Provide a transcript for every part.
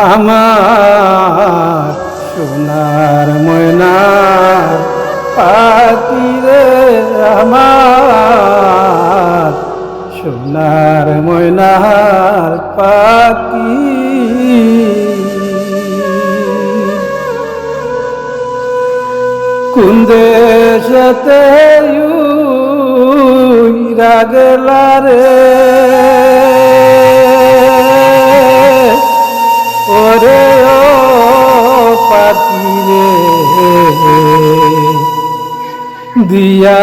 আমার সোনার ময়নার পাখি রে আমার সোনার ময়নার পাখি। কুন্দেশতে রাগলা রে? ওরে ও পাখি রে দিয়া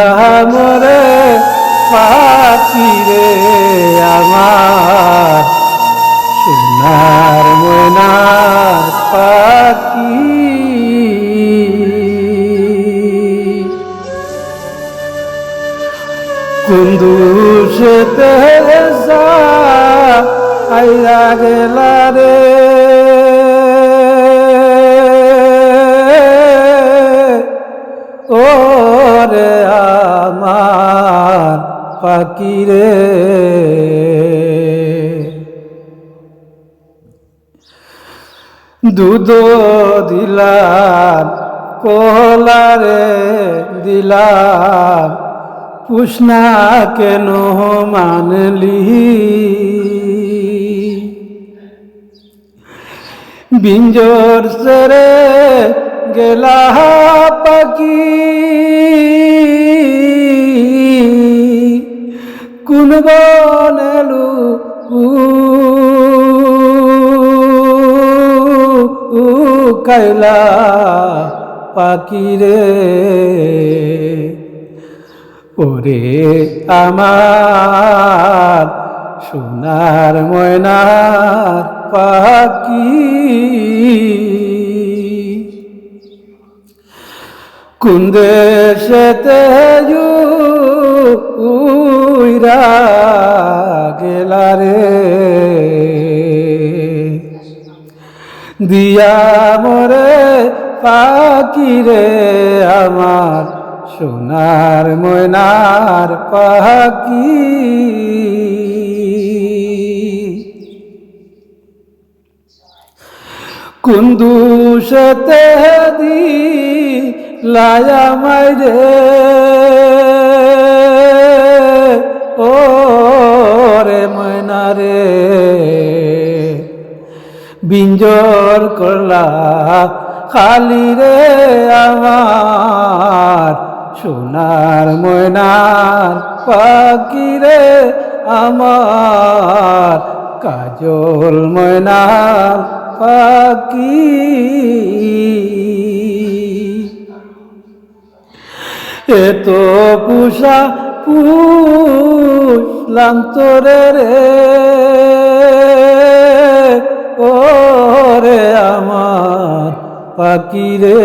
মরে পাখি রে আমার। সোনার ময়নার পাখি। কুন্দুষতে আইরা গেলা রে। ও রে আমার পাখি রে দুধ দিলাম কলারে দিলাম, পুষ্ণা কেন মানলি? বিঞ্জর সরে গেলা বনেলু উ কাইলা পাখি রে। ওরে আমার সোনার ময়নার পাখি। কুন্দেশেতে উইরা দিয়া মরে পাখি রে আমার সোনার ময়নার পাখি। কুন্দুষতে দি লায়া মাইরে বিঞ্জর করলা, খালি রে আমার। সোনার ময়নার পাখি রে আমার। কাজল ময়নার পাখি। এত পুষা পুষলাম তোরে রে। ও রে আমার পাখি রে